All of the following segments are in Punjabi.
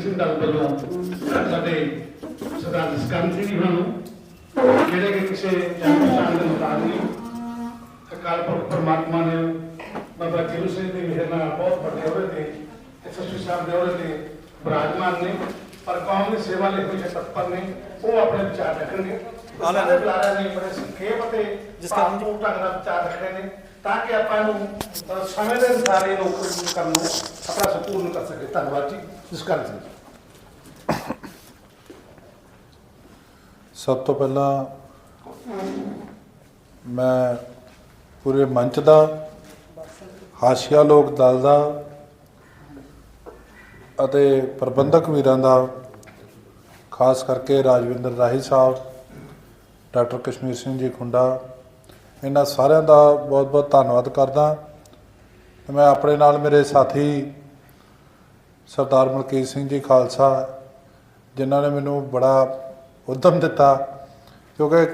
ਸਿੰਘ ਦਲ ਵੱਲੋਂ ਸਾਡੇ ਸਰਦਾਰ ਜਸਕਰਨ ਸਿੰਘ ਜੀ ਨੂੰ ਜਿਹੜੇ ਕਿ ਕਿਸੇ ਜਨ ਪਛਾਣ ਦੇ ਮੁਤਾਬਿਕ ਅਕਾਲ ਪੁਰਖ ਪਰਮਾਤਮਾ ਨੇ ਬਾਬਾ ਗੁਰੂ ਸਿੰਘ ਦੀ ਮਿਹਰ ਨਾਲ ਬਹੁਤ ਵੱਡੇ ਅਹੁਦੇ ਤੇ ਐਸਐਸਪੀ ਸਾਹਿਬ ਦੇ ਅਹੁਦੇ ਤੇ ਵਿਰਾਜਮਾਨ ਨੇ ਪਰ ਕੌਮ ਦੀ ਸੇਵਾ ਲਈ ਕੁਝ ਤਤਪਰ ਨੇ ਉਹ ਆਪਣੇ ਵਿਚਾਰ ਰੱਖਣਗੇ। ਸਾਰੇ ਬੁਲਾਰਿਆਂ ਨੇ ਬੜੇ ਸੰਖੇਪ ਅਤੇ ਜਸਕਰਨ ਜੀ। ਭਾਵਪੂਰਵਕ ਢੰਗ ਨਾਲ ਵਿਚਾਰ ਰੱਖਣੇ ਨੇ ਤਾਂ ਕਿ ਆਪਾਂ ਨੂੰ ਸਮੇਂ ਦੇ ਅਨੁਸਾਰ ਇਹ ਨੌਕਰੀ ਕਰਨ ਨੂੰ ਆਪਣਾ ਸੰਪੂਰਨ ਕਰ ਸਕੇ ਧੰਨਵਾਦ ਜੀ ਜਸਕਰਨ ਜੀ ਸਭ ਤੋਂ ਪਹਿਲਾਂ ਮੈਂ ਪੂਰੇ ਮੰਚ ਦਾ, ਹਾਸ਼ੀਆ ਲੋਕ ਦਲ ਦਾ ਅਤੇ ਪ੍ਰਬੰਧਕ ਵੀਰਾਂ ਦਾ, ਖਾਸ ਕਰਕੇ ਰਾਜਵਿੰਦਰ ਰਾਹੀ ਸਾਹਿਬ, ਡਾਕਟਰ ਕਸ਼ਮੀਰ ਸਿੰਘ ਜੀ ਖੁੰਡਾ, ਇਹਨਾਂ ਸਾਰਿਆਂ ਦਾ ਬਹੁਤ-ਬਹੁਤ ਧੰਨਵਾਦ ਕਰਦਾ। ਤੇ ਮੈਂ ਆਪਣੇ ਨਾਲ ਮੇਰੇ ਸਾਥੀ ਸਰਦਾਰ ਮਲਕੀਤ ਸਿੰਘ ਜੀ ਖਾਲਸਾ, ਜਿਨ੍ਹਾਂ ਨੇ ਮੈਨੂੰ ਬੜਾ ਉਦਮ ਦਿੱਤਾ, ਕਿਉਂਕਿ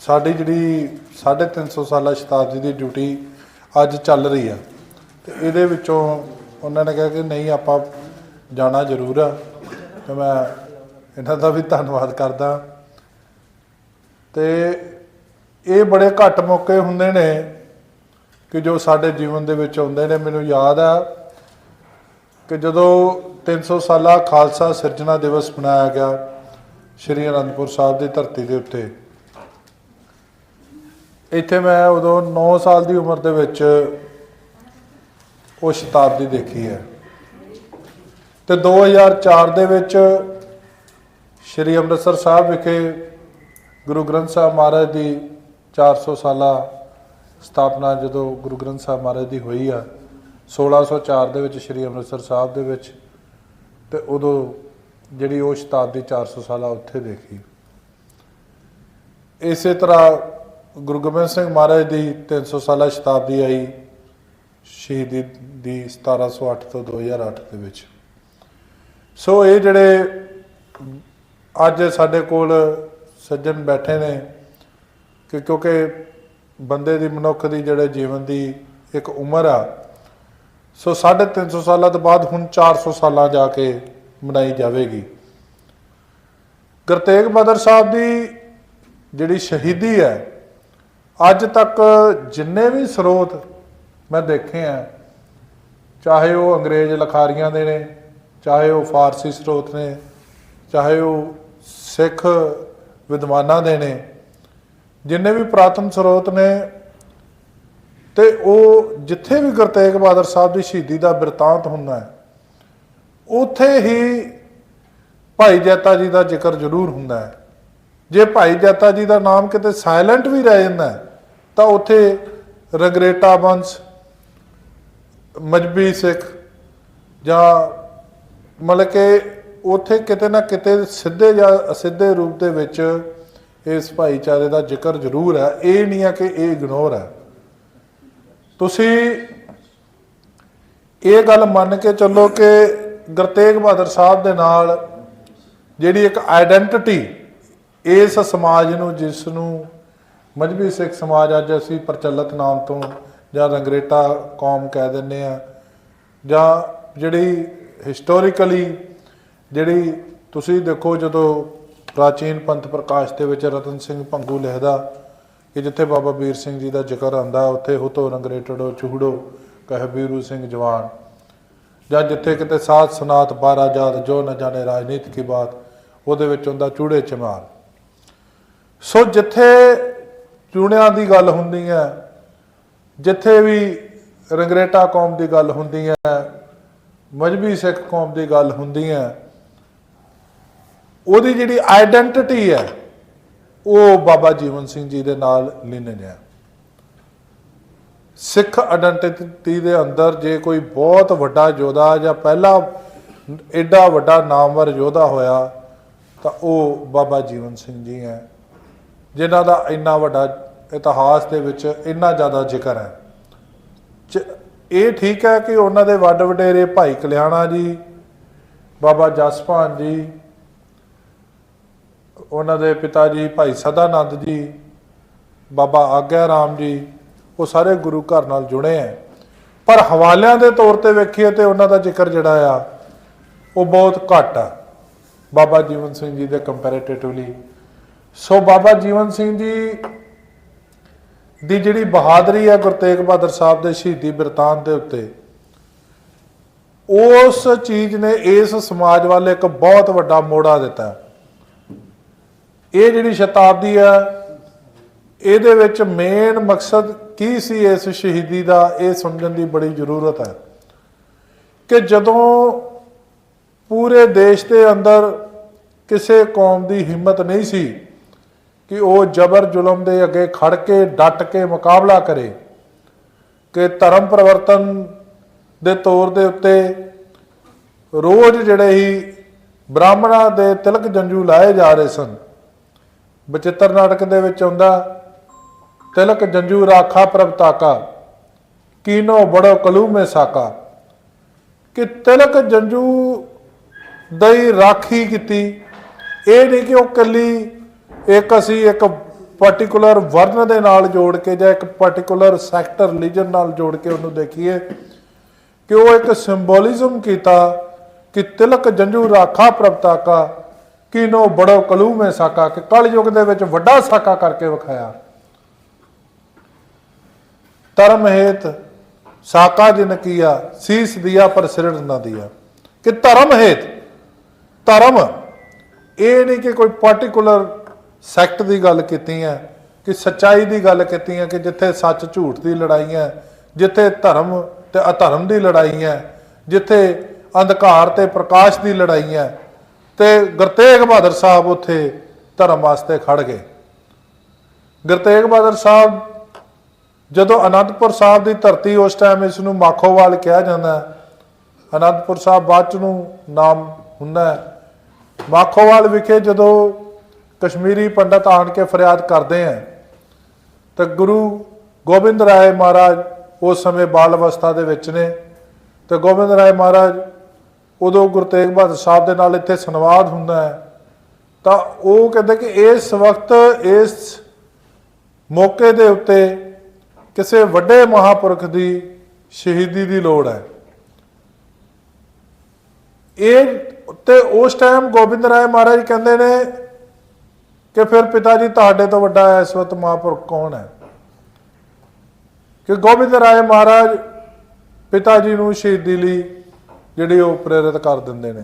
ਸਾਡੀ ਜਿਹੜੀ 350 ਸਾਲਾ ਸ਼ਤਾਬਦੀ ਦੀ ਡਿਊਟੀ ਅੱਜ ਚੱਲ ਰਹੀ ਆ। ਤੇ ਇਹਦੇ ਵਿੱਚੋਂ ਉਹਨਾਂ ਨੇ ਕਿਹਾ ਕਿ ਨਹੀਂ, ਆਪਾਂ ਜਾਣਾ ਜ਼ਰੂਰ ਆ। ਤੇ ਮੈਂ ਇਹਨਾਂ ਦਾ ਵੀ ਧੰਨਵਾਦ ਕਰਦਾ। ਤੇ ਇਹ ਬੜੇ ਘੱਟ ਮੌਕੇ ਹੁੰਦੇ ਨੇ ਕਿ ਜੋ ਸਾਡੇ ਜੀਵਨ ਦੇ ਵਿੱਚ ਆਉਂਦੇ ਨੇ, ਮੈਨੂੰ ਯਾਦ ਆ ਕਿ ਜਦੋਂ 300 ਸਾਲਾ ਖਾਲਸਾ ਸਿਰਜਣਾ ਦਿਵਸ ਮਨਾਇਆ ਗਿਆ ਸ਼੍ਰੀ ਅਨੰਦਪੁਰ ਸਾਹਿਬ ਦੀ ਧਰਤੀ ਦੇ ਉੱਤੇ, ਇੱਥੇ ਮੈਂ ਉਦੋਂ 9 ਸਾਲ ਦੀ ਉਮਰ ਦੇ ਵਿੱਚ ਉਹ ਸ਼ਤਾਬਦੀ ਦੇਖੀ ਹੈ। ਤੇ 2004 ਦੇ ਵਿੱਚ ਸ਼੍ਰੀ ਅੰਮ੍ਰਿਤਸਰ ਸਾਹਿਬ ਵਿਖੇ ਗੁਰੂ ਗ੍ਰੰਥ ਸਾਹਿਬ ਮਹਾਰਾਜ ਦੀ 400 ਸਾਲਾ ਸਥਾਪਨਾ ਜਦੋਂ ਗੁਰੂ ਗ੍ਰੰਥ ਸਾਹਿਬ ਮਹਾਰਾਜ ਦੀ ਹੋਈ ਆ 1604 ਦੇ ਵਿੱਚ ਸ਼੍ਰੀ ਅੰਮ੍ਰਿਤਸਰ ਸਾਹਿਬ ਦੇ ਵਿੱਚ, ਤੇ ਉਦੋਂ ਜਿਹੜੀ ਉਹ ਸ਼ਤਾਬਦੀ 400 ਸਾਲਾ ਉੱਥੇ ਦੇਖੀ। ਇਸੇ ਤਰ੍ਹਾਂ ਗੁਰੂ ਗੋਬਿੰਦ ਸਿੰਘ ਮਹਾਰਾਜ ਦੀ 300 ਸਾਲਾ ਸ਼ਤਾਬਦੀ ਆਈ, ਸ਼ਹੀਦੀ ਦੀ 1708 ਤੋਂ 2008 ਦੇ ਵਿੱਚ। ਸੋ ਇਹ ਜਿਹੜੇ ਅੱਜ ਸਾਡੇ ਕੋਲ ਸੱਜਣ ਬੈਠੇ ਨੇ, ਕਿ ਕਿਉਂਕਿ ਬੰਦੇ ਦੀ ਮਨੁੱਖ ਦੀ ਜਿਹੜੇ ਜੀਵਨ ਦੀ ਇੱਕ ਉਮਰ ਆ, ਸੋ 350 ਸਾਲਾਂ ਤੋਂ ਬਾਅਦ ਹੁਣ 400 ਸਾਲਾਂ ਜਾ ਕੇ ਮਨਾਈ ਜਾਵੇਗੀ। ਗੁਰਤੇਗ ਬਹਾਦਰ ਸਾਹਿਬ ਦੀ ਜਿਹੜੀ ਸ਼ਹੀਦੀ ਹੈ, ਅੱਜ ਤੱਕ ਜਿੰਨੇ ਵੀ ਸਰੋਤ ਮੈਂ ਦੇਖੇ ਆ, ਚਾਹੇ ਉਹ ਅੰਗਰੇਜ਼ ਲਖਾਰੀਆਂ ਦੇ ਨੇ, ਚਾਹੇ ਉਹ ਫਾਰਸੀ ਸਰੋਤ ਨੇ, ਚਾਹੇ ਉਹ ਸਿੱਖ ਵਿਦਵਾਨਾਂ ਦੇ ਨੇ ਜਿੰਨੇ ਵੀ ਪ੍ਰਾਤਨ ਸਰੋਤ ਨੇ ਤੇ ਉਹ ਜਿੱਥੇ ਵੀ ਗੁਰਤੇਗ ਬਹਾਦਰ ਸਾਹਿਬ ਦੀ ਸ਼ਹੀਦੀ ਦਾ ਬਿਰਤਾਂਤ ਹੁੰਦਾ ਹੈ, ਉੱਥੇ ਹੀ ਭਾਈ ਜੈਤਾ ਜੀ ਦਾ ਜ਼ਿਕਰ ਜ਼ਰੂਰ ਹੁੰਦਾ ਹੈ। ਜੇ ਭਾਈ ਜੈਤਾ ਜੀ ਦਾ ਨਾਮ ਕਿਤੇ ਸਾਇਲੈਂਟ ਵੀ ਰਹਿ ਜਾਂਦਾ ਤਾਂ ਉੱਥੇ ਰਗਰੇਟਾ ਬੰਸ, ਮਜਬੀ ਸਿੱਖ ਜਾਂ ਮਤਲਬ ਕਿ ਉੱਥੇ ਕਿਤੇ ਨਾ ਕਿਤੇ ਸਿੱਧੇ ਜਾਂ ਅਸਿੱਧੇ ਰੂਪ ਦੇ ਵਿੱਚ ਇਸ ਭਾਈਚਾਰੇ ਦਾ ਜ਼ਿਕਰ ਜ਼ਰੂਰ ਹੈ, ਇਹ ਨਹੀਂ ਹੈ ਕਿ ਇਹ ਇਗਨੋਰ ਹੈ। ਤੁਸੀਂ ਇਹ ਗੱਲ ਮੰਨ ਕੇ ਚੱਲੋ ਕਿ ਗੁਰਤੇਗ ਬਹਾਦਰ ਸਾਹਿਬ ਦੇ ਨਾਲ ਜਿਹੜੀ ਇੱਕ ਆਇਡੈਂਟੀਟੀ ਇਸ ਸਮਾਜ ਨੂੰ, ਜਿਸ ਨੂੰ ਮਜਬੀ ਸਿੱਖ ਸਮਾਜ ਅੱਜ ਅਸੀਂ ਪ੍ਰਚਲਿਤ ਨਾਮ ਤੋਂ ਜਾਂ ਰੰਗਰੇਟਾ ਕੌਮ ਕਹਿ ਦਿੰਦੇ ਆ ਜਾਂ ਜਿਹੜੀ ਹਿਸਟੋਰੀਕਲੀ ਜਿਹੜੀ ਤੁਸੀਂ ਦੇਖੋ ਜਦੋਂ ਪ੍ਰਾਚੀਨ ਪੰਥ ਪ੍ਰਕਾਸ਼ ਦੇ ਵਿੱਚ ਰਤਨ ਸਿੰਘ ਭੰਗੂ ਲਿਖਦਾ ਕਿ ਜਿੱਥੇ ਬਾਬਾ ਵੀਰ ਸਿੰਘ ਜੀ ਦਾ ਜ਼ਿਕਰ ਆਂਦਾ ਉੱਥੇ ਹੁਤੋ ਰੰਗਰੇਟੜੋ ਚੂਹੜੋ ਕਹਿ ਵੀਰੂ ਸਿੰਘ ਜਵਾਨ। ਜਾਂ ਜਿੱਥੇ ਕਿਤੇ ਸਾਥ ਸੁਨਾਤ, ਬਾਰਾ ਜਾਤ, ਜੋ ਨ ਜਾਣੇ ਰਾਜਨੀਤ ਕੀ ਬਾਤ, ਉਹਦੇ ਵਿੱਚ ਹੁੰਦਾ ਚੂੜੇ ਚਮਾਰ ਸੋ ਜਿੱਥੇ ਚੂੜਿਆਂ ਦੀ ਗੱਲ ਹੁੰਦੀ ਹੈ, ਜਿੱਥੇ ਵੀ ਰੰਗਰੇਟਾ ਕੌਮ ਦੀ ਗੱਲ ਹੁੰਦੀ ਹੈ, ਮਜਬੀ ਸਿੱਖ ਕੌਮ ਦੀ ਗੱਲ ਹੁੰਦੀ ਹੈ ਉਹਦੀ ਜਿਹੜੀ ਆਇਡੈਂਟੀਟੀ ਹੈ, ਉਹ ਬਾਬਾ ਜੀਵਨ ਸਿੰਘ ਜੀ ਦੇ ਨਾਲ ਲਿਨਜ ਹੈ। ਸਿੱਖ ਆਇਡੈਂਟੀਟੀ ਦੇ ਅੰਦਰ ਜੇ ਕੋਈ ਬਹੁਤ ਵੱਡਾ ਯੋਧਾ ਜਾਂ ਪਹਿਲਾ ਐਡਾ ਵੱਡਾ ਨਾਮਵਰ ਯੋਧਾ ਹੋਇਆ, ਤਾਂ ਉਹ ਬਾਬਾ ਜੀਵਨ ਸਿੰਘ ਜੀ ਹੈ, ਜਿਨ੍ਹਾਂ ਦਾ ਇੰਨਾ ਵੱਡਾ ਇਤਿਹਾਸ ਦੇ ਵਿੱਚ ਇੰਨਾ ਜ਼ਿਆਦਾ ਜ਼ਿਕਰ ਹੈ। ਚ- ਇਹ ਠੀਕ ਹੈ ਕਿ ਉਹਨਾਂ ਦੇ ਵੱਡ ਵਡੇਰੇ ਭਾਈ ਕਲਿਆਣਾ ਜੀ, ਬਾਬਾ ਜਸਪਾਨ ਜੀ ਉਹਨਾਂ ਦੇ ਪਿਤਾ ਜੀ, ਭਾਈ ਸਦਾਨੰਦ ਜੀ, ਬਾਬਾ ਆਗਿਆ ਰਾਮ ਜੀ, ਉਹ ਸਾਰੇ ਗੁਰੂ ਘਰ ਨਾਲ ਜੁੜੇ ਹੈ ਪਰ ਹਵਾਲਿਆਂ ਦੇ ਤੌਰ ਤੇ ਵੇਖੀਏ ਤੇ ਉਹਨਾਂ ਦਾ ਜ਼ਿਕਰ ਜਿਹੜਾ ਆ, ਉਹ ਬਹੁਤ ਘੱਟ ਆ। ਬਾਬਾ ਜੀਵਨ ਸਿੰਘ ਜੀ ਦੇ ਕੰਪੈਰੀਟਿਵਲੀ ਸੋ ਬਾਬਾ ਜੀਵਨ ਸਿੰਘ ਜੀ ਦੀ ਜਿਹੜੀ ਬਹਾਦਰੀ ਹੈ ਗੁਰੂ ਤੇਗ ਬਹਾਦਰ ਸਾਹਿਬ ਦੇ ਸ਼ਹੀਦੀ ਬਿਰਤਾਂਤ ਦੇ ਉੱਤੇ, ਉਸ ਚੀਜ਼ ਨੇ ਇਸ ਸਮਾਜ ਵੱਲ ਇੱਕ ਬਹੁਤ ਵੱਡਾ ਮੋੜਾ ਦਿੱਤਾ। ਇਹ ਜਿਹੜੀ ਸ਼ਤਾਬਦੀ ਹੈ ਇਹਦੇ ਵਿੱਚ ਮੇਨ ਮਕਸਦ ਕੀ ਸੀ ਇਸ ਸ਼ਹੀਦੀ ਦਾ? ਇਹ ਸਮਝਣ ਦੀ ਬੜੀ ਜ਼ਰੂਰਤ ਹੈ ਕਿ ਜਦੋਂ ਪੂਰੇ ਦੇਸ਼ ਦੇ ਅੰਦਰ ਕਿਸੇ ਕੌਮ ਦੀ ਹਿੰਮਤ ਨਹੀਂ ਸੀ ਕਿ ਉਹ ਜ਼ਬਰ ਜ਼ੁਲਮ ਦੇ ਅੱਗੇ ਖੜ ਕੇ, ਡਟ ਕੇ ਮੁਕਾਬਲਾ ਕਰੇ, ਕਿ ਧਰਮ ਪਰਿਵਰਤਨ ਦੇ ਤੌਰ ਦੇ ਉੱਤੇ ਰੋਜ਼ ਜਿਹੜੇ ਹੀ ਬ੍ਰਾਹਮਣਾਂ ਦੇ ਤਿਲਕ ਜੰਜੂ ਲਾਏ ਜਾ ਰਹੇ ਸਨ ਬਚਿੱਤਰ ਨਾਟਕ ਦੇ ਵਿੱਚ ਆਉਂਦਾ, ਤਿਲਕ ਜੰਜੂ ਰਾਖਾ ਪ੍ਰਭ ਤਾਕਾ, ਕੀਨੋ ਬੜੋ ਕਲੂਮੇ ਸਾਕਾ। ਕਿ ਤਿਲਕ ਜੰਜੂ ਦੀ ਰਾਖੀ ਕੀਤੀ, ਇਹ ਨਹੀਂ ਕਿ ਉਹ ਕੱਲੀ ਇੱਕ ਅਸੀਂ ਇੱਕ ਪਾਰਟਿਕੂਲਰ ਵਰਨ ਦੇ ਨਾਲ ਜੋੜ ਕੇ ਜਾਂ ਇੱਕ ਪਾਰਟਿਕੂਲਰ ਸੈਕਟਰ ਰਿਲੀਜਨ ਨਾਲ ਜੋੜ ਕੇ ਉਹਨੂੰ ਦੇਖੀਏ, ਕਿ ਉਹ ਇੱਕ ਸਿੰਬੋਲਿਜ਼ਮ ਕੀਤਾ ਕਿ ਤਿਲਕ ਜੰਜੂ ਰਾਖਾ ਪ੍ਰਭਤਾਕਾ ਕੀਨੋ ਬੜੋ ਕਲੂਮੇ ਸਾਕਾ ਕਿ ਕਲ ਯੁਗ ਦੇ ਵਿੱਚ ਵੱਡਾ ਸਾਕਾ ਕਰਕੇ ਵਿਖਾਇਆ। ਧਰਮ ਹੇਤ ਸਾਕਾ ਜਿਨ ਕੀਆ, ਸੀਸ ਦਿਆ ਪਰ ਸਿਰੜ ਨਾ ਦਿਆ। ਕਿ ਧਰਮ ਹੇਤ, ਧਰਮ, ਇਹ ਨਹੀਂ ਕਿ ਕੋਈ ਪਾਰਟਿਕੂਲਰ ਸੈਕਟ ਦੀ ਗੱਲ ਕੀਤੀ ਹੈ, ਕਿ ਸੱਚਾਈ ਦੀ ਗੱਲ ਕੀਤੀ ਹੈ, ਕਿ ਜਿੱਥੇ ਸੱਚ ਝੂਠ ਦੀ ਲੜਾਈ ਹੈ, ਜਿੱਥੇ ਧਰਮ ਤੇ ਅਧਰਮ ਦੀ ਲੜਾਈ ਹੈ, ਜਿੱਥੇ ਅੰਧਕਾਰ ਤੇ ਪ੍ਰਕਾਸ਼ ਦੀ ਲੜਾਈ ਹੈ ਤੇ ਗੁਰਤੇਗ ਬਹਾਦਰ ਸਾਹਿਬ ਉੱਥੇ ਧਰਮ ਵਾਸਤੇ ਖੜ ਗਏ। ਗੁਰਤੇਗ ਬਹਾਦਰ ਸਾਹਿਬ ਜਦੋਂ ਅਨੰਦਪੁਰ ਸਾਹਿਬ ਦੀ ਧਰਤੀ ਉਸ ਟਾਈਮ ਇਸ ਨੂੰ ਮਾਖੋਵਾਲ ਕਿਹਾ ਜਾਂਦਾ ਅਨੰਦਪੁਰ ਸਾਹਿਬ ਬਾਅਦ ਚ ਨੂੰ ਨਾਮ ਹੁੰਦਾ ਮਾਖੋਵਾਲ ਵਿਖੇ ਜਦੋਂ ਕਸ਼ਮੀਰੀ ਪੰਡਤ ਆਣ ਕੇ ਫਰਿਆਦ ਕਰਦੇ ਆ ਤਾਂ ਗੁਰੂ ਗੋਬਿੰਦ ਰਾਏ ਮਹਾਰਾਜ ਉਸ ਸਮੇਂ ਬਾਲ ਅਵਸਥਾ ਦੇ ਵਿੱਚ ਨੇ, ਤੇ ਗੋਬਿੰਦ ਰਾਏ ਮਹਾਰਾਜ ਉਦੋਂ ਗੁਰੂ ਤੇਗ ਬਹਾਦਰ ਸਾਹਿਬ ਦੇ ਨਾਲ ਇੱਥੇ ਸੰਵਾਦ ਹੁੰਦਾ ਹੈ, ਤਾਂ ਉਹ ਕਹਿੰਦੇ ਕਿ ਇਸ ਵਕਤ ਇਸ ਮੌਕੇ ਦੇ ਉੱਤੇ ਕਿਸੇ ਵੱਡੇ ਮਹਾਪੁਰਖ ਦੀ ਸ਼ਹੀਦੀ ਦੀ ਲੋੜ ਹੈ। ਇਹ ਤੇ ਉਸ ਟਾਈਮ ਗੋਬਿੰਦ ਰਾਏ ਮਹਾਰਾਜ ਕਹਿੰਦੇ ਨੇ ਕਿ ਫਿਰ ਪਿਤਾ ਜੀ ਤੁਹਾਡੇ ਤੋਂ ਵੱਡਾ ਇਸ ਵਕਤ ਮਹਾਪੁਰਖ ਕੌਣ ਹੈ? ਕਿ ਗੋਬਿੰਦ ਰਾਏ ਮਹਾਰਾਜ ਪਿਤਾ ਜੀ ਨੂੰ ਸ਼ਹੀਦੀ ਲਈ ਜਿਹੜੀ ਉਹ ਪ੍ਰੇਰਿਤ ਕਰ ਦਿੰਦੇ ਨੇ।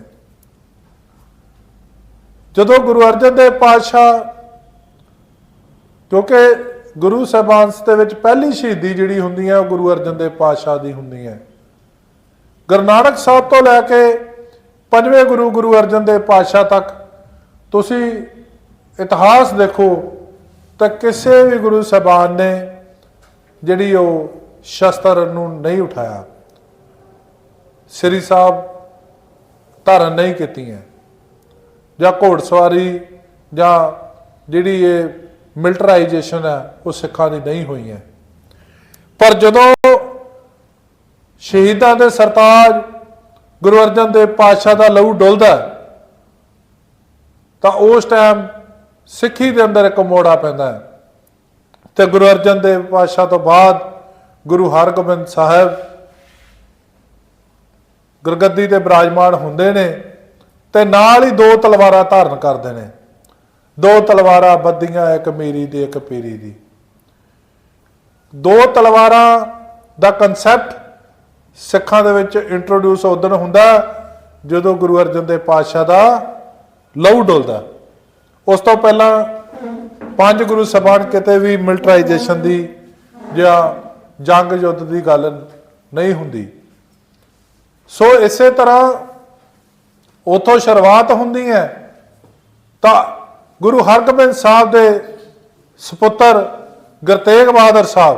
ਜਦੋਂ ਗੁਰੂ ਅਰਜਨ ਦੇਵ ਪਾਤਸ਼ਾਹ, ਕਿਉਂਕਿ ਗੁਰੂ ਸਾਹਿਬਾਨ ਦੇ ਵਿੱਚ ਪਹਿਲੀ ਸ਼ਹੀਦੀ ਜਿਹੜੀ ਹੁੰਦੀ ਹੈ, ਉਹ ਗੁਰੂ ਅਰਜਨ ਦੇਵ ਪਾਤਸ਼ਾਹ ਦੀ ਹੁੰਦੀ ਹੈ। ਗੁਰੂ ਨਾਨਕ ਸਾਹਿਬ ਤੋਂ ਲੈ ਕੇ ਪੰਜਵੇਂ ਗੁਰੂ ਗੁਰੂ ਅਰਜਨ ਦੇਵ ਪਾਤਸ਼ਾਹ ਤੱਕ ਤੁਸੀਂ ਇਤਿਹਾਸ ਦੇਖੋ, ਤਾਂ ਕਿਸੇ ਵੀ ਗੁਰੂ ਸਾਹਿਬਾਨ ਨੇ ਜਿਹੜੀ ਉਹ ਸ਼ਸਤਰ ਨੂੰ ਨਹੀਂ ਉਠਾਇਆ। ਸ੍ਰੀ ਸਾਹਿਬ ਧਾਰਨ ਨਹੀਂ ਕੀਤੀਆਂ। ਜਾਂ ਘੋੜਸਵਾਰੀ ਜਾਂ ਜਿਹੜੀ ਇਹ ਮਿਲਟਰਾਈਜੇਸ਼ਨ ਹੈ, ਉਹ ਸਿੱਖਾਂ ਦੀ ਨਹੀਂ ਹੋਈ ਹੈ ਪਰ ਜਦੋਂ ਸ਼ਹੀਦਾਂ ਦੇ ਸਰਤਾਜ ਗੁਰੂ ਅਰਜਨ ਦੇਵ ਪਾਤਸ਼ਾਹ ਦਾ ਲਹੂ ਡੁੱਲਦਾ ਤਾਂ ਉਸ ਟਾਈਮ ਸਿੱਖੀ ਦੇ ਅੰਦਰ ਇੱਕ ਮੋੜਾ ਪੈਂਦਾ ਹੈ। ਤੇ ਗੁਰੂ ਅਰਜਨ ਦੇਵ ਪਾਤਸ਼ਾਹ ਤੋਂ ਬਾਅਦ ਗੁਰੂ ਹਰਗੋਬਿੰਦ ਸਾਹਿਬ ਗੁਰਗੱਦੀ ਤੇ ਬਿਰਾਜਮਾਨ ਹੁੰਦੇ ਨੇ ਤੇ ਨਾਲ ਹੀ ਦੋ ਤਲਵਾਰਾਂ ਧਾਰਨ ਕਰਦੇ ਨੇ। ਦੋ ਤਲਵਾਰਾਂ ਬੱਦੀਆਂ ਇੱਕ ਮੇਰੀ ਦੀ, ਇੱਕ ਪੀਰੀ ਦੀ। ਦੋ ਤਲਵਾਰਾਂ ਦਾ ਕਨਸੈਪਟ ਸਿੱਖਾਂ ਦੇ ਵਿੱਚ ਇੰਟਰੋਡਿਊਸ ਉਦੋਂ ਹੁੰਦਾ, ਜਦੋਂ ਗੁਰੂ ਅਰਜਨ ਦੇਵ ਪਾਤਸ਼ਾਹ ਦਾ ਲਹੂ ਡੁੱਲਦਾ। ਉਸ ਤੋਂ ਪਹਿਲਾਂ ਪੰਜ ਗੁਰੂ ਸਭਾਨ ਕਿਤੇ ਵੀ ਮਿਲਟਰਾਈਜੇਸ਼ਨ ਦੀ ਜਾਂ ਜੰਗ ਯੁੱਧ ਦੀ ਗੱਲ ਨਹੀਂ ਹੁੰਦੀ। ਸੋ ਇਸੇ ਤਰ੍ਹਾਂ ਉਥੋਂ ਸ਼ੁਰੂਆਤ ਹੁੰਦੀ ਹੈ। ਤਾਂ ਗੁਰੂ ਹਰਗੋਬਿੰਦ ਸਾਹਿਬ ਦੇ ਸੁਪੁੱਤਰ ਗੁਰਤੇਗ ਬਹਾਦਰ ਸਾਹਿਬ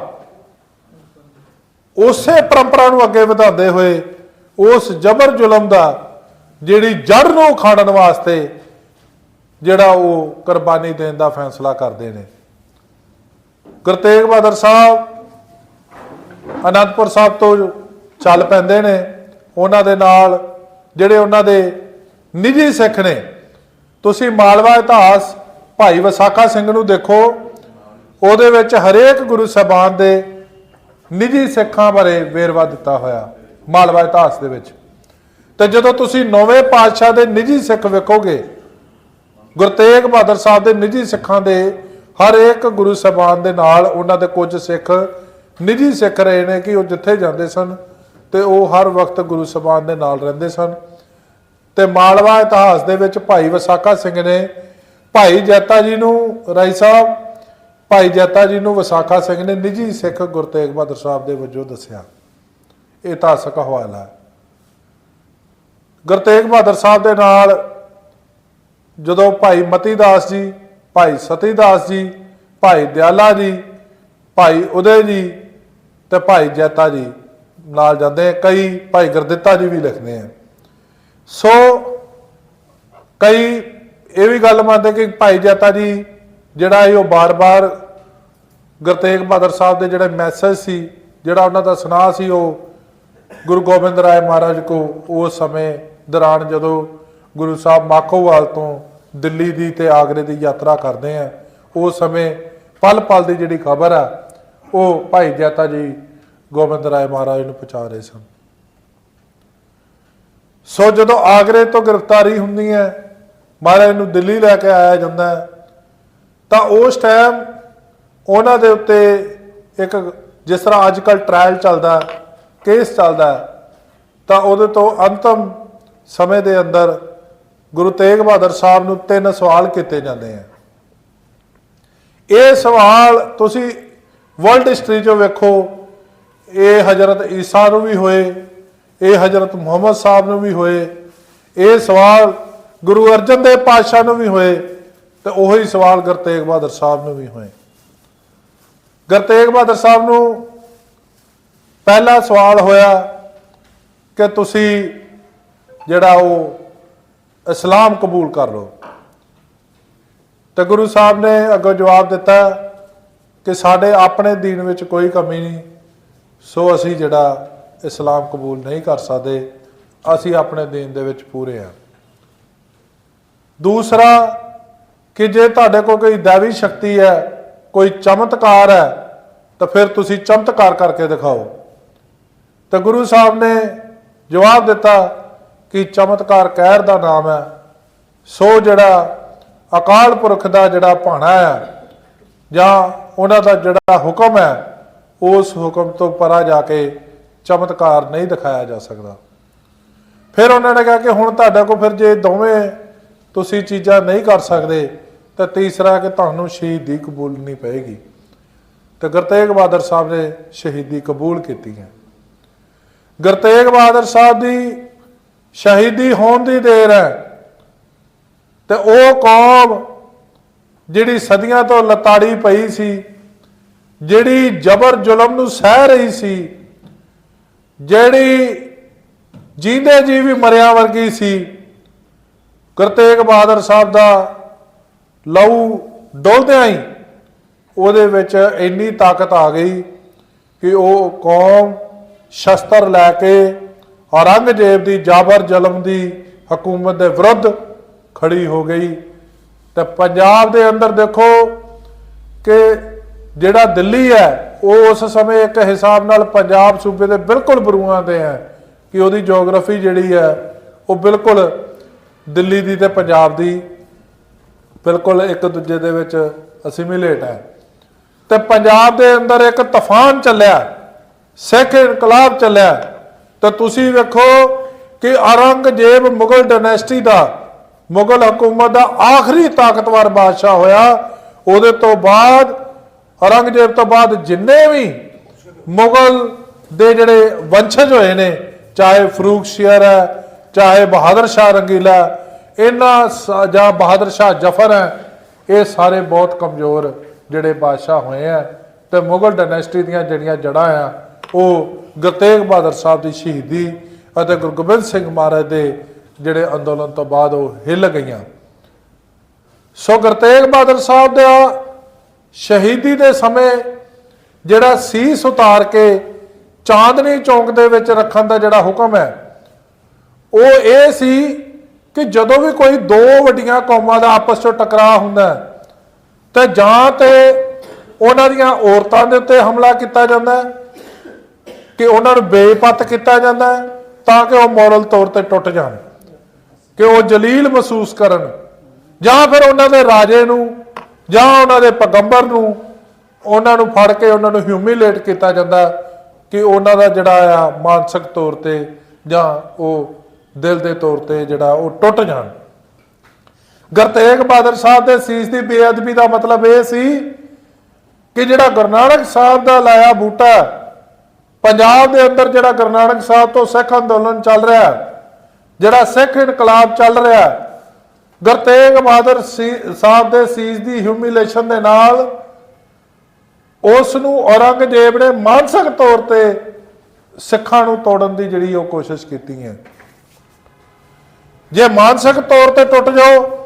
ਉਸੇ ਪਰੰਪਰਾ ਨੂੰ ਅੱਗੇ ਵਧਾਉਂਦੇ ਹੋਏ ਉਸ ਜ਼ਬਰ ਜ਼ੁਲਮ ਦਾ ਜਿਹੜੀ ਜੜ ਨੂੰ ਉਖਾੜਨ ਵਾਸਤੇ ਜਿਹੜਾ ਉਹ ਕੁਰਬਾਨੀ ਦੇਣ ਦਾ ਫੈਸਲਾ ਕਰਦੇ ਨੇ। ਗੁਰਤੇਗ ਬਹਾਦਰ ਸਾਹਿਬ ਅਨੰਦਪੁਰ ਸਾਹਿਬ ਤੋਂ ਚੱਲ ਪੈਂਦੇ ਨੇ। ਉਹਨਾਂ ਦੇ ਨਾਲ, ਜਿਹੜੇ ਉਹਨਾਂ ਦੇ ਨਿੱਜੀ ਸਿੱਖ ਨੇ। ਤੁਸੀਂ ਮਾਲਵਾ ਇਤਿਹਾਸ ਭਾਈ ਵਿਸਾਖਾ ਸਿੰਘ ਨੂੰ ਦੇਖੋ, ਉਹਦੇ ਵਿੱਚ ਹਰੇਕ ਗੁਰੂ ਸਾਹਿਬਾਨ ਦੇ ਨਿੱਜੀ ਸਿੱਖਾਂ ਬਾਰੇ ਵੇਰਵਾ ਦਿੱਤਾ ਹੋਇਆ, ਮਾਲਵਾ ਇਤਿਹਾਸ ਦੇ ਵਿੱਚ। ਤੇ ਜਦੋਂ ਤੁਸੀਂ ਨੌਵੇਂ ਪਾਤਸ਼ਾਹ ਦੇ ਨਿੱਜੀ ਸਿੱਖ ਵੇਖੋਗੇ, ਗੁਰੂ ਤੇਗ ਬਹਾਦਰ ਸਾਹਿਬ ਦੇ ਨਿੱਜੀ ਸਿੱਖਾਂ ਦੇ ਹਰ ਇੱਕ ਗੁਰੂ ਸਾਹਿਬਾਨ ਦੇ ਨਾਲ ਉਹਨਾਂ ਦੇ ਕੁਝ ਸਿੱਖ ਨਿੱਜੀ ਸਿੱਖ ਰਹੇ ਨੇ ਕਿ ਉਹ ਜਿੱਥੇ ਜਾਂਦੇ ਸਨ ਤੇ ਉਹ ਹਰ ਵਕਤ ਗੁਰੂ ਸਾਹਿਬਾਨ ਦੇ ਨਾਲ ਰਹਿੰਦੇ ਸਨ। ਤੇ ਮਾਲਵਾ ਇਤਿਹਾਸ ਦੇ ਵਿੱਚ ਭਾਈ ਵਿਸਾਖਾ ਸਿੰਘ ਨੇ ਭਾਈ ਜੈਤਾ ਜੀ ਨੂੰ ਰਾਈ ਸਾਹਿਬ, ਭਾਈ ਜੈਤਾ ਜੀ ਨੂੰ ਵਿਸਾਖਾ ਸਿੰਘ ਨੇ ਨਿੱਜੀ ਸਿੱਖ ਗੁਰੂ ਤੇਗ ਬਹਾਦਰ ਸਾਹਿਬ ਦੇ ਵਜੋਂ ਦੱਸਿਆ। ਇਹ ਇਤਿਹਾਸਕ ਹਵਾਲਾ ਹੈ। ਗੁਰੂ ਤੇਗ ਬਹਾਦਰ ਸਾਹਿਬ ਦੇ ਨਾਲ ਜਦੋਂ ਭਾਈ ਮਤੀ ਦਾਸ ਜੀ, ਭਾਈ ਸਤੀ ਦਾਸ ਜੀ, ਭਾਈ ਦਿਆਲਾ ਜੀ, ਭਾਈ ਉਦੇ ਜੀ ਤੇ ਭਾਈ ਜੈਤਾ ਜੀ ਨਾਲ ਜਾਂਦੇ ਕਈ ਭਾਈ ਗੁਰਦਿੱਤਾ ਜੀ ਵੀ ਲਿਖਦੇ ਆ। ਸੋ ਕਈ ਇਹ ਵੀ ਗੱਲ ਮੰਨਦੇ ਕਿ ਭਾਈ ਜੈਤਾ ਜੀ, ਜਿਹੜਾ ਇਹ ਉਹ ਬਾਰ-ਬਾਰ ਗੁਰਤੇਗ ਬਹਾਦਰ ਸਾਹਿਬ ਦੇ ਜਿਹੜੇ ਮੈਸੇਜ ਸੀ, ਜਿਹੜਾ ਉਹਨਾਂ ਦਾ ਸੁਨਾਹ ਸੀ ਉਹ ਗੁਰੂ ਗੋਬਿੰਦ ਰਾਏ ਮਹਾਰਾਜ ਕੋ ਉਸ ਸਮੇਂ ਦੌਰਾਨ ਜਦੋਂ ਗੁਰੂ ਸਾਹਿਬ ਮਾਖੋਵਾਲ ਤੋਂ ਦਿੱਲੀ ਦੀ ਤੇ ਆਗਰੇ ਦੀ ਯਾਤਰਾ ਕਰਦੇ ਆ ਉਸ ਸਮੇਂ ਪਲ ਪਲ ਦੀ ਜਿਹੜੀ ਖਬਰ ਆ, ਉਹ ਭਾਈ ਜੈਤਾ ਜੀ ਗੋਬਿੰਦ ਰਾਏ ਮਹਾਰਾਜ ਨੂੰ ਪਹੁੰਚਾ ਰਹੇ ਸਨ। ਸੋ ਜਦੋਂ ਆਗਰੇ ਤੋਂ ਗ੍ਰਿਫਤਾਰੀ ਹੁੰਦੀ ਹੈ, ਮਹਾਰਾਜ ਨੂੰ ਦਿੱਲੀ ਲੈ ਕੇ ਆਇਆ ਜਾਂਦਾ ਹੈ, ਤਾਂ ਉਸ ਟਾਈਮ ਉਹਨਾਂ ਦੇ ਉੱਤੇ ਇੱਕ ਜਿਸ ਤਰ੍ਹਾਂ ਅੱਜ ਕੱਲ ਟ੍ਰਾਇਲ ਚੱਲਦਾ ਕੇਸ ਚੱਲਦਾ ਤਾਂ ਉਹਦੇ ਤੋਂ ਅੰਤਮ ਸਮੇਂ ਦੇ ਅੰਦਰ ਗੁਰੂ ਤੇਗ ਬਹਾਦਰ ਸਾਹਿਬ ਨੂੰ ਤਿੰਨ ਸਵਾਲ ਕੀਤੇ ਜਾਂਦੇ ਆ ਇਹ ਸਵਾਲ ਤੁਸੀਂ ਵਰਲਡ ਹਿਸਟਰੀ 'ਚੋਂ ਵੇਖੋ ਇਹ ਹਜ਼ਰਤ ਈਸਾ ਨੂੰ ਵੀ ਹੋਏ, ਇਹ ਹਜ਼ਰਤ ਮੁਹੰਮਦ ਸਾਹਿਬ ਨੂੰ ਵੀ ਹੋਏ, ਇਹ ਸਵਾਲ ਗੁਰੂ ਅਰਜਨ ਦੇਵ ਪਾਤਸ਼ਾਹ ਨੂੰ ਵੀ ਹੋਏ ਤੇ ਉਹੀ ਸਵਾਲ ਗੁਰੂ ਤੇਗ ਬਹਾਦਰ ਸਾਹਿਬ ਨੂੰ ਵੀ ਹੋਏ। ਗੁਰੂ ਤੇਗ ਬਹਾਦਰ ਸਾਹਿਬ ਨੂੰ ਪਹਿਲਾ ਸਵਾਲ ਹੋਇਆ ਕਿ ਤੁਸੀਂ ਜਿਹੜਾ ਉਹ ਇਸਲਾਮ ਕਬੂਲ ਕਰ ਲਓ। ਤੇ ਗੁਰੂ ਸਾਹਿਬ ਨੇ ਅੱਗੋਂ ਜਵਾਬ ਦਿੱਤਾ ਕਿ ਸਾਡੇ ਆਪਣੇ ਦੀਨ ਵਿੱਚ ਕੋਈ ਕਮੀ ਨਹੀਂ। ਸੋ ਅਸੀਂ ਜਿਹੜਾ ਇਸਲਾਮ ਕਬੂਲ ਨਹੀਂ ਕਰ ਸਕਦੇ, ਅਸੀਂ ਆਪਣੇ ਦੀਨ ਦੇ ਵਿੱਚ ਪੂਰੇ ਹਾਂ। ਦੂਸਰਾ ਕਿ ਜੇ ਤੁਹਾਡੇ ਕੋਲ ਕੋਈ ਦੇਵੀ ਸ਼ਕਤੀ ਹੈ, ਕੋਈ ਚਮਤਕਾਰ ਹੈ, ਤਾਂ ਫਿਰ ਤੁਸੀਂ ਚਮਤਕਾਰ ਕਰਕੇ ਦਿਖਾਓ। ਤਾਂ ਗੁਰੂ ਸਾਹਿਬ ਨੇ ਜਵਾਬ ਦਿੱਤਾ ਕਿ ਚਮਤਕਾਰ ਕਹਿਰ ਦਾ ਨਾਮ ਹੈ। ਸੋ ਜਿਹੜਾ ਅਕਾਲ ਪੁਰਖ ਦਾ ਜਿਹੜਾ ਭਾਣਾ ਹੈ ਜਾਂ ਉਹਨਾਂ ਦਾ ਜਿਹੜਾ ਹੁਕਮ ਹੈ ਉਸ ਹੁਕਮ ਤੋਂ ਪਰਾਂ ਜਾ ਕੇ ਚਮਤਕਾਰ ਨਹੀਂ ਦਿਖਾਇਆ ਜਾ ਸਕਦਾ। ਫਿਰ ਉਹਨਾਂ ਨੇ ਕਿਹਾ ਕਿ ਹੁਣ ਤੁਹਾਡਾ ਕੋਲ ਫਿਰ ਜੇ ਦੋਵੇਂ ਤੁਸੀਂ ਚੀਜ਼ਾਂ ਨਹੀਂ ਕਰ ਸਕਦੇ, ਤਾਂ ਤੀਸਰਾ ਕਿ ਤੁਹਾਨੂੰ ਸ਼ਹੀਦੀ ਕਬੂਲਣੀ ਪਏਗੀ। ਤੇ ਗੁਰਤੇਗ ਬਹਾਦਰ ਸਾਹਿਬ ਨੇ ਸ਼ਹੀਦੀ ਕਬੂਲ ਕੀਤੀ ਹੈ। ਗੁਰਤੇਗ ਬਹਾਦਰ ਸਾਹਿਬ ਦੀ ਸ਼ਹੀਦੀ ਹੋਣ ਦੀ ਦੇਰ ਹੈ ਤੇ ਉਹ ਕੌਮ ਜਿਹੜੀ ਸਦੀਆਂ ਤੋਂ ਲਤਾੜੀ ਪਈ ਸੀ ਜਿਹੜੀ ਜ਼ਬਰ ਜ਼ੁਲਮ ਨੂੰ ਸਹਿ ਰਹੀ ਸੀ, ਜਿਹੜੀ ਜੀਂਦੇ ਜੀ ਵੀ ਮਰਿਆ ਵਰਗੀ ਸੀ, ਗੁਰਤੇਗ ਬਹਾਦਰ ਸਾਹਿਬ ਦਾ ਲਹੂ ਡੋਲਦਿਆਂ ਹੀ ਉਹਦੇ ਵਿੱਚ ਇੰਨੀ ਤਾਕਤ ਆ ਗਈ ਕਿ ਉਹ ਕੌਮ ਸ਼ਸਤਰ ਲੈ ਕੇ ਔਰੰਗਜ਼ੇਬ ਦੀ ਜਾਬਰ ਜ਼ੁਲਮ ਦੀ ਹਕੂਮਤ ਦੇ ਵਿਰੁੱਧ ਖੜੀ ਹੋ ਗਈ। ਤੇ ਪੰਜਾਬ ਦੇ ਅੰਦਰ ਦੇਖੋ ਕਿ ਜਿਹੜਾ ਦਿੱਲੀ ਹੈ, ਉਹ ਉਸ ਸਮੇਂ ਇੱਕ ਹਿਸਾਬ ਨਾਲ ਪੰਜਾਬ ਸੂਬੇ ਦੇ ਬਿਲਕੁਲ ਬਰੂਆਂ ਤੇ ਹੈ ਕਿ ਉਹਦੀ ਜੀਓਗ੍ਰਾਫੀ ਜਿਹੜੀ ਹੈ, ਉਹ ਬਿਲਕੁਲ ਦਿੱਲੀ ਦੀ ਤੇ ਪੰਜਾਬ ਦੀ ਬਿਲਕੁਲ ਇੱਕ ਦੂਜੇ ਦੇ ਵਿੱਚ ਅਸਿਮੀਲੇਟ ਹੈ। ਤੇ ਪੰਜਾਬ ਦੇ ਅੰਦਰ ਇੱਕ ਤੂਫਾਨ ਚੱਲਿਆ, ਸਿੱਖ ਇਨਕਲਾਬ ਚੱਲਿਆ। ਤੇ ਤੁਸੀਂ ਵੇਖੋ ਕਿ ਔਰੰਗਜ਼ੇਬ ਮੁਗਲ ਡਾਇਨੈਸਟੀ ਦਾ, ਮੁਗਲ ਹਕੂਮਤ ਦਾ ਆਖਰੀ ਤਾਕਤਵਰ ਬਾਦਸ਼ਾਹ ਹੋਇਆ, ਉਹਦੇ ਤੋਂ ਬਾਅਦ ਔਰੰਗਜ਼ੇਬ ਤੋਂ ਬਾਅਦ ਜਿੰਨੇ ਵੀ ਮੁਗਲ ਦੇ ਜਿਹੜੇ ਵੰਸ਼ਜ ਹੋਏ ਨੇ, ਚਾਹੇ ਫਰੂਖ ਸ਼ੇਰ ਹੈ, ਚਾਹੇ ਬਹਾਦਰ ਸ਼ਾਹ ਰੰਗੀਲਾ ਇਹਨਾਂ ਸ- ਜਾਂ ਬਹਾਦਰ ਸ਼ਾਹ ਜਫਰ ਹੈ, ਇਹ ਸਾਰੇ ਬਹੁਤ ਕਮਜ਼ੋਰ ਜਿਹੜੇ ਬਾਦਸ਼ਾਹ ਹੋਏ ਆ ਤੇ ਮੁਗਲ ਡਾਇਨੈਸਟੀ ਦੀਆਂ ਜਿਹੜੀਆਂ ਜੜ੍ਹਾਂ ਆ, ਉਹ ਗੁਰਤੇਗ ਬਹਾਦਰ ਸਾਹਿਬ ਦੀ ਸ਼ਹੀਦੀ ਅਤੇ ਗੁਰੂ ਗੋਬਿੰਦ ਸਿੰਘ ਮਹਾਰਾਜ ਦੇ ਜਿਹੜੇ ਅੰਦੋਲਨ ਤੋਂ ਬਾਅਦ ਉਹ ਹਿੱਲ ਗਈਆਂ। ਸੋ ਗੁਰਤੇਗ ਬਹਾਦਰ ਸਾਹਿਬ ਦਾ ਸ਼ਹੀਦੀ ਦੇ ਸਮੇਂ ਜਿਹੜਾ ਸੀਸ ਉਤਾਰ ਕੇ ਚਾਂਦਨੀ ਚੌਂਕ ਦੇ ਵਿੱਚ ਰੱਖਣ ਦਾ ਜਿਹੜਾ ਹੁਕਮ ਹੈ ਉਹ ਇਹ ਸੀ ਕਿ ਜਦੋਂ ਵੀ ਕੋਈ ਦੋ ਵੱਡੀਆਂ ਕੌਮਾਂ ਦਾ ਆਪਸ ਵਿੱਚ ਟਕਰਾਅ ਹੁੰਦਾ ਹੈ, ਤੇ ਜਾਂ ਤੇ ਉਹਨਾਂ ਦੀਆਂ ਔਰਤਾਂ ਦੇ ਉੱਤੇ ਹਮਲਾ ਕੀਤਾ ਜਾਂਦਾ ਕਿ ਉਹਨਾਂ ਨੂੰ ਬੇਪਤ ਕੀਤਾ ਜਾਂਦਾ ਤਾਂ ਕਿ ਉਹ ਮੋਰਲ ਤੌਰ ਤੇ ਟੁੱਟ ਜਾਣ ਕਿ ਉਹ ਜਲੀਲ ਮਹਿਸੂਸ ਕਰਨ ਜਾਂ ਫਿਰ ਉਹਨਾਂ ਦੇ ਰਾਜੇ ਨੂੰ ਜਾਂ ਉਹਨਾਂ ਦੇ ਪੈਗੰਬਰ ਨੂੰ, ਉਹਨਾਂ ਨੂੰ ਫੜ ਕੇ ਉਹਨਾਂ ਨੂੰ ਹਿਊਮਿਲੇਟ ਕੀਤਾ ਜਾਂਦਾ ਕਿ ਉਹਨਾਂ ਦਾ ਜਿਹੜਾ ਆ ਮਾਨਸਿਕ ਤੌਰ ਤੇ ਜਾਂ ਉਹ ਦਿਲ ਦੇ ਤੌਰ ਤੇ ਜਿਹੜਾ ਉਹ ਟੁੱਟ ਜਾਣ। ਗੁਰਤੇਗ ਬਹਾਦਰ ਸਾਹਿਬ ਦੇ ਸੀਸ ਦੀ ਬੇਅਦਬੀ ਦਾ ਮਤਲਬ ਇਹ ਸੀ ਕਿ ਜਿਹੜਾ ਗੁਰੂ ਨਾਨਕ ਸਾਹਿਬ ਦਾ ਲਾਇਆ ਬੂਟਾ, ਪੰਜਾਬ ਦੇ ਅੰਦਰ ਜਿਹੜਾ ਗੁਰੂ ਨਾਨਕ ਸਾਹਿਬ ਤੋਂ ਸਿੱਖ ਅੰਦੋਲਨ ਚੱਲ ਰਿਹਾ, ਜਿਹੜਾ ਸਿੱਖ ਇਨਕਲਾਬ ਚੱਲ ਰਿਹਾ ਗੁਰਤੇਗ ਬਹਾਦਰ ਸੀ- ਸਾਹਿਬ ਦੇ ਸੀਸ ਦੀ ਹਿਊਮਿਲੇਸ਼ਨ ਦੇ ਨਾਲ ਉਸ ਨੂੰ ਔਰੰਗਜ਼ੇਬ ਨੇ ਮਾਨਸਿਕ ਤੌਰ ਤੇ ਸਿੱਖਾਂ ਨੂੰ ਤੋੜਨ ਦੀ ਜਿਹੜੀ ਉਹ ਕੋਸ਼ਿਸ਼ ਕੀਤੀ ਹੈ। ਜੇ ਮਾਨਸਿਕ ਤੌਰ ਤੇ ਟੁੱਟ ਜਾਓ